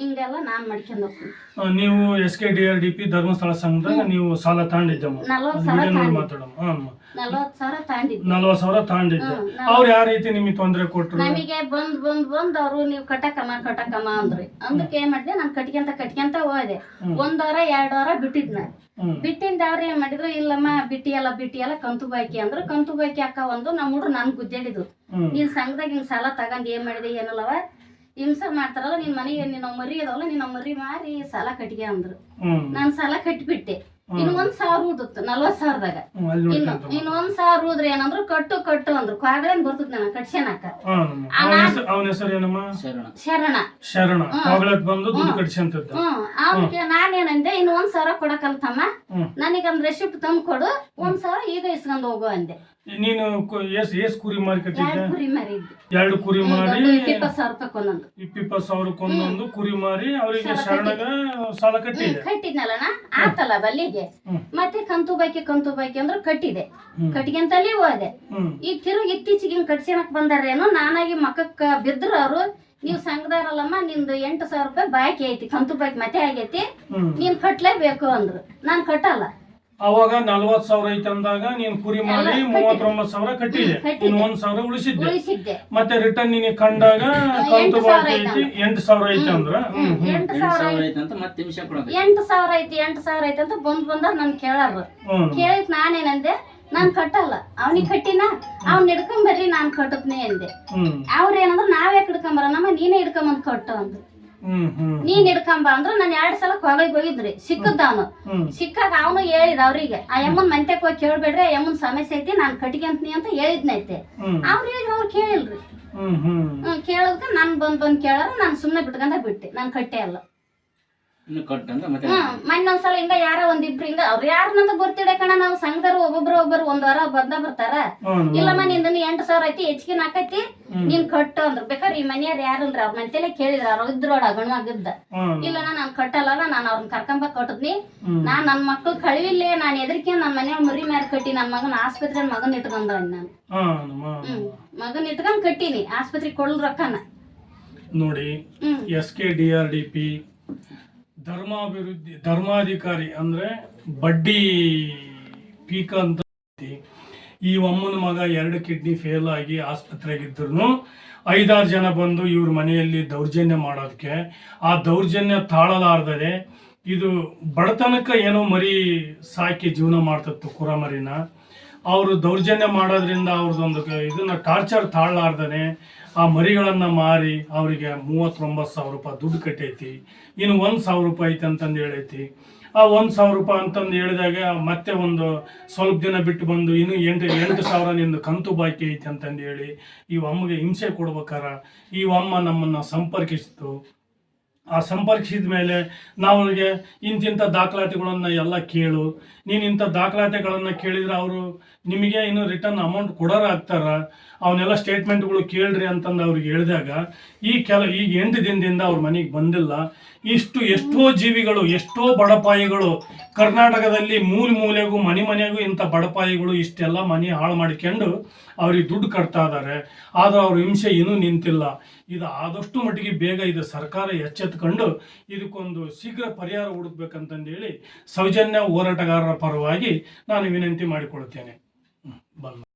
ಹಿಂಗೆಲ್ಲ ನಾನು ಮಾಡ್ಕೊಂಡು ಹೋಗ್ತೀನಿ. ಆ, ನೀವು S K D R D P Dharmasthala ಸಂಘದಾಗ ನೀವು ಸಾಲ ತಗೊಂಡಿದ್ದಮ್ಮ ಸಾವಿರ ವಿಡಿಯೋ ನೋಡಿ. ಮಾತಾಡಮ್ಮ. ಹಾಂ ನಲ್ವತ್ ಸಾವಿರ ತಗೊಂಡಿದ್ದೆ ನಲ್ವತ್ತು ಸಾವಿರ ತಗೊಂಡಿದ್ದೆ ಅವ್ರು ಯಾವ ರೀತಿ ನಿಮಗೆ ತೊಂದರೆ ಕೊಟ್ರು? ನಮಗೆ ಬಂದ್ ಬಂದ್ ಬಂದ್ ಅವರು ನೀವು ಕಟಕಮ್ಮ ಕಟಕಮ್ಮ ಅಂದ್ರಿ. ಅಂದಕ್ಕೆ ಏನ್ ಮಾಡಿದೆ ನಾನು ಕಟ್ಕೊಂತ ಕಟ್ಕೊಂತ ಹೋದೆ. ಒಂದ್ ವಾರ ಎರಡ್ ವಾರ ಬಿಟ್ಟಿದ್ ಹ್ಮ್. ಬಿಟ್ಟಿಂದ ಅವ್ರ ಏನ್ ಮಾಡಿದ್ರು ಇಲ್ಲಮ್ಮ ಬಿಟ್ಟಿಯಲ್ಲ ಬಿಟ್ಟಿಯಲ್ಲ ಕಂತು ಬಾಕಿ ಅಂದ್ರು. ಕಂತು ಬಾಕಿ ಅಕ್ಕ ಒಂದು ನಮ್ಮ ಹುಡ್ರು ನನ್ ಗುದ್ದಾಡಿದ್ರು ಹ್ಮ್. ನೀನ್ ಸಂಘದಾಗ ಹಿಂಗ್ ಸಾಲ ತಗೊಂಡ್ ಏನ್ ಮಾಡಿದೆ ಏನಲ್ಲವ? ಹಿಂಸ ಮಾಡ್ತಾರಲ್ಲ ನಿನ್ ಮನೆಗೆ ನಿನ್ನ ಮರಿ ಅದಾವಲ್ಲ ನಿನ್ನ ಮರಿ ಮಾರಿ ಸಾಲ ಕಟ್ಟಿಗೆ ಅಂದ್ರು. ನಾನ್ ಸಾಲ ಕಟ್ಬಿಟ್ಟೆ. ಇನ್ನು ಒಂದ್ ಸಾವಿರ ಉಳಿದಿತ್ತು ನಲ್ವತ್ ಸಾವಿರದಾಗ. ಇನ್ನು ನೋಡ್ಕೊಂತ ಒಂದ್ ಸಾವಿರ ಉಳಿದ್ರೆ ಏನಂದ್ರು ಕಟ್ಟು ಕಟ್ಟು ಅಂದ್ರು. ಕ್ವಾದ್ರೆ ಬರ್ತದ ನಾನು ಕಟ್ಸೇನಕ್ಕ ಹಾಂ ಅವನ ಹೆಸರು ಏನಮ್ಮ? ಶರಣ. ಶರಣ. ಅವ್ನಿಗೆ ನಾನೇನಂದೆ ಇನ್ನು ಒಂದ್ ಸಾವಿರ ಕೊಡಕಲ್ತಮ್ಮ. ನನಗೊಂದ್ ರೆಸಿಪ್ಟ್ ತಂದು ಕೊಡು ಒಂದ್ ಸಾವಿರ ಈಗ ಇಸ್ಕೊಂಡ್ ಹೋಗು ಅಂದೆ. ನೀನು ಎಸ್ ಎಸ್ ಕುರಿ ಮಾರಿ ಕಟ್ಟಿದ್ದೆ? ಕುರಿ ಮರಿದ್ದು ಎರಡು ಕುರಿ ಮಾರಿ ಇಪ್ಪತ್ತು ಸಾವಿರ ಸಾವಿರಕ್ಕೊಂದೊಂದು ಕುರಿ ಮಾರಿ ಅವರಿಗೆ ಶರಣಗ ಸಾಲ ಕಟ್ಟಿದ್ದೆ. ಕಟ್ಟಿದ್ನಲ್ಲ ಆತಲ್ಲ ಬಲ್ಲಿಗೆ? ಮತ್ತೆ ಕಂತು ಬಾಕಿ ಕಂತು ಬಾಕಿ ಅಂದ್ರೆ ಕಟ್ಟಿದೆ. ಕಟ್ಕೊಂತಲ್ಲಿ ಹೋದೆ. ಈ ಈಗ ತಿರುಗಿ ಇತ್ತೀಚೆಗೆ ಹಿಂಗ್ ಕಟ್ಸ್ಯಾನಕ್ ಬಂದಾರೇನೋ ನಾನಾಗಿ ಮಕ್ಕಕ್ಕ ಬಿದ್ರು ಅವರು ನೀವ್ ಸಂಘದಾರಲ್ಲಮ್ಮ ನಿಂದು ಎಂಟು ಸಾವಿರ ರೂಪಾಯಿ ಬಾಕಿ ಐತಿ ಕಂತು ಬಾಕಿ ಮತ್ತೆ ಆಗೈತಿ. ನೀನ್ ಕಟ್ಲೇಬೇಕು ಅಂದ್ರು. ನಾನ್ ಕಟ್ಟಲ್ಲ. ಅವಾಗ ನಲ್ವತ್ ಸಾವಿರ ಐತೆ ಅಂದಾಗ ನೀನ್ ಕುರಿ ಮಾಡಿ ಮೂವತ್ತೊಂಬತ್ ಸಾವಿರ ಕಟ್ಟಿದೆ ಇನ್ ಒಂದ್ ಸಾವಿರ ಉಳಿಸಿದ್ದೆ. ಉಳಿಸಿದ್ದೆ. ಮತ್ತೆ ರಿಟರ್ನ್ ನಿನಗೆ ಕಂಡಾಗ ಕಂತು ಎಂಟು ಸಾವಿರ ಬಾಕಿ ಐತಿ ಎಂಟು ಸಾವಿರ ಐತೆ ಅಂದ್ರ? ಹ್ಮ್ ಹ್ಮ್ ಎಂಟು ಸಾವಿರ ಐತಿ. ಅಂತ ಮತ್ತೆ ನಿಮಿಷ ಎಂಟು ಸಾವಿರ ಐತಿ ಎಂಟು ಸಾವಿರ ಐತಿ ಅಂತ ಬಂದ್ ಬಂದ ನನ್ ಕೇಳಾರ ಹ್ಮ್. ಕೇಳಿದ್ ನಾನೇನಂದೆ ನಾನ್ ಕಟ್ಟಲ್ಲ. ಅವ್ನಿಗೆ ಕಟ್ಟಿನ ಅವ್ನ್ ಹಿಡ್ಕೊಂಬರ್ರಿ ನಾನ್ ಕಟ್ಟತ್ನಿ ಅಂದೆ. ಹ್ಮ್. ಅವ್ರ ಏನಂದ್ರ ಹಿಡ್ಕೊಂಬರ ನಮ್ಮ ನೀನೇ ಹಿಡ್ಕೊಂಬಂದ್ ಕಟ್ಟು ಅಂದ್ರು. ನೀನ್ ಹಿಡ್ಕೊಂಬ ಅಂದ್ರ ನಾನ್ ಎರಡ್ ಸಲ ಕೊಳಗ್ ಹೋಗಿದ್ರಿ. ಸಿಕ್ಕದ ಅವನು. ಸಿಕ್ಕಾಗ ಅವನು ಹೇಳಿದ ಅವ್ರಿಗೆ ಆ ಯಮ್ಮನ್ ಮಂತ್ಯಕ್ ಹೋಗಿ ಕೇಳ್ಬೇಡ್ರಿ ಯಮ್ಮನ್ ಸಮಸ್ಯೆ ಐತಿ ನಾನ್ ಕಟ್ಕೊಂತೀನಿ ಅಂತ ಹೇಳಿದ್ನೈತೆ. ಅವ್ರು ಹೇಳಿ ಅವ್ರು ಕೇಳಿಲ್ರಿ. ಕೇಳೋದಕ್ಕೆ ನಾನ್ ಬಂದ್ ಬಂದ್ ಕೇಳಾರ ನಾನ್ ಸುಮ್ನೆ ಬಿಟ್ಕೊಂಡ ಬಿಟ್ಟೆ ನಾನ್ ಕಟ್ಟೆ ಅಲ್ಲ ಇನ್ನು ಕೊಟ್ಟಂದ್ರೆ ಮತ್ತೆ ಹ್ಮ್ ಮೊನ್ನೊಂದ್ಸಲ ಹಿಂಗ ಯಾರ ಒಂದಿಬ್ರು ಹಿಂಗ ಅವ್ರ ಯಾರನ್ನಂತ ಗೊತ್ತಿಡೆ ಕಣ ನಾವು ಸಂಘದವ್ರು ಒಬ್ಬೊಬ್ರು ಒಬ್ಬರು ಒಂದ್ ವಾರ ಬಂದ ಬರ್ತಾರ. ಇಲ್ಲಮ್ಮ ನಿಂದ ಎಂಟು ಸಾವಿರ ಐತಿ ಹೆಚ್ಚಿಗೆ ಹಾಕೈತಿ ನೀನ್ ಕಟ್ಟು ಅಂದ್ರ. ಬೇಕಾದ್ರೆ ಈ ಮನೆಯವ್ರ ಯಾರು ಅಂದ್ರ ಅವ್ರ ಮಂತೆಲೆ ಕೇಳಿದ್ರ ಅವ್ರ ಇದ್ರೋಡ ಗಣವಾಗಿದ್ದ ಇಲ್ಲ ನಾನ್ ಕಟ್ಟಲ್ಲ ನಾನ್ ಅವ್ರನ್ನ ಕರ್ಕೊಂಬ ಕಟ್ಟದ್ನಿ. ನಾನ್ ನನ್ ಮಕ್ಳು ಕಳಿವಿಲ್ಲೇ ನಾನ್ ಎದರಿಕೆ ನನ್ ಮನೆಯವ್ರ ಮರಿ ಮ್ಯಾರ ಕಟ್ಟಿ ನನ್ ಮಗನ ಆಸ್ಪತ್ರೆ ಮಗನ್ ಇಟ್ಕೊಂಡ ನಾನು. ಹ್ಮ್ ಹ್ಮ್ ಮಗನ್ ಇಟ್ಕೊಂಡ್ ಕಟ್ಟಿನಿ ಆಸ್ಪತ್ರೆ ಕೊಡಲ್ ರೊಕ್ಕನ. ನೋಡಿ S K D R D P ಧರ್ಮಾಭಿವೃದ್ಧಿ, ಧರ್ಮಾಧಿಕಾರಿ ಅಂದರೆ ಬಡ್ಡಿ ಪೀಕ ಅಂತ ಈ ಅಮ್ಮನ ಮಗ ಎರಡು ಕಿಡ್ನಿ ಫೇಲ್ ಆಗಿ ಆಸ್ಪತ್ರೆಗಿದ್ರು ಐದಾರು ಜನ ಬಂದು ಇವ್ರ ಮನೆಯಲ್ಲಿ ದೌರ್ಜನ್ಯ ಮಾಡೋದಕ್ಕೆ ಆ ದೌರ್ಜನ್ಯ ತಾಳಲಾರ್ದರೆ ಇದು ಬಡತನಕ್ಕೆ ಏನೋ ಮರಿ ಸಾಕಿ ಜೀವನ ಮಾಡ್ತಿತ್ತು ಕುರ ಮರಿನ ಅವರು ದೌರ್ಜನ್ಯ ಮಾಡೋದ್ರಿಂದ ಅವ್ರದ್ದೊಂದು ಇದನ್ನ ಟಾರ್ಚರ್ ತಾಳಲಾರ್ದನೆ ಆ ಮರಿಗಳನ್ನು ಮಾರಿ ಅವರಿಗೆ ಮೂವತ್ತೊಂಬತ್ತು ಸಾವಿರ ರೂಪಾಯಿ ದುಡ್ಡು ಕಟ್ಟೈತಿ. ಇನ್ನು ಒಂದು ಸಾವಿರ ರೂಪಾಯಿ ಐತಿ ಅಂತಂದು ಹೇಳೈತಿ. ಆ ಒಂದು ಸಾವಿರ ರೂಪಾಯಿ ಅಂತಂದು ಹೇಳಿದಾಗ ಮತ್ತೆ ಒಂದು ಸ್ವಲ್ಪ ದಿನ ಬಿಟ್ಟು ಬಂದು ಇನ್ನು ಎಂಟು ಎಂಟು ಸಾವಿರ ನಿಂದು ಕಂತು ಬಾಕಿ ಐತಿ ಅಂತಂದು ಹೇಳಿ ಈ ಅಮ್ಮಗೆ ಹಿಂಸೆ ಕೊಡ್ಬೇಕಾರ ಈ ಅಮ್ಮ ನಮ್ಮನ್ನು ಸಂಪರ್ಕಿಸಿತು. ಸಂಪರ್ಕಿಸಿದ ಮೇಲೆ ನಾವು ಅವ್ರಿಗೆ ಇಂತಿಂಥ ದಾಖಲಾತಿಗಳನ್ನು ಎಲ್ಲ ಕೇಳು. ನೀನು ಇಂಥ ದಾಖಲಾತಿಗಳನ್ನು ಕೇಳಿದ್ರೆ ಅವರು ನಿಮಗೆ ಇನ್ನು ರಿಟರ್ನ್ ಅಮೌಂಟ್ ಕೊಡೋರು ಆಗ್ತಾರ. ಅವನ್ನೆಲ್ಲ ಸ್ಟೇಟ್ಮೆಂಟ್ಗಳು ಕೇಳ್ರಿ ಅಂತಂದು ಅವ್ರಿಗೆ ಹೇಳಿದಾಗ ಈ ಕೆಲ ಈಗ ಎಂಟು ದಿನದಿಂದ ಅವ್ರ ಮನೆಗೆ ಬಂದಿಲ್ಲ. ಇಷ್ಟು ಎಷ್ಟೋ ಜೀವಿಗಳು, ಎಷ್ಟೋ ಬಡಪಾಯಿಗಳು, ಕರ್ನಾಟಕದಲ್ಲಿ ಮೂಲೆ ಮೂಲೆಗೂ, ಮನೆ ಮನೆಗೂ ಇಂಥ ಬಡಪಾಯಿಗಳು ಇಷ್ಟೆಲ್ಲ ಮನೆ ಹಾಳು ಮಾಡ್ಕೊಂಡು ಅವ್ರಿಗೆ ದುಡ್ಡು ಕಟ್ತಾ ಇದ್ದಾರೆ. ಆದರೂ ಅವ್ರ ಹಿಂಸೆ ಇನ್ನೂ ನಿಂತಿಲ್ಲ. ಇದು ಆದಷ್ಟು ಮಟ್ಟಿಗೆ ಬೇಗ ಇದು ಸರ್ಕಾರ ಎಚ್ಚೆತ್ಕೊಂಡು ಇದಕ್ಕೊಂದು ಶೀಘ್ರ ಪರಿಹಾರ ಹುಡುಕ್ಬೇಕಂತಂದೇಳಿ ಸೌಜನ್ಯ ಹೋರಾಟಗಾರರ ಪರವಾಗಿ ನಾನು ವಿನಂತಿ ಮಾಡಿಕೊಳ್ತೇನೆ. ಬಲ್ಲ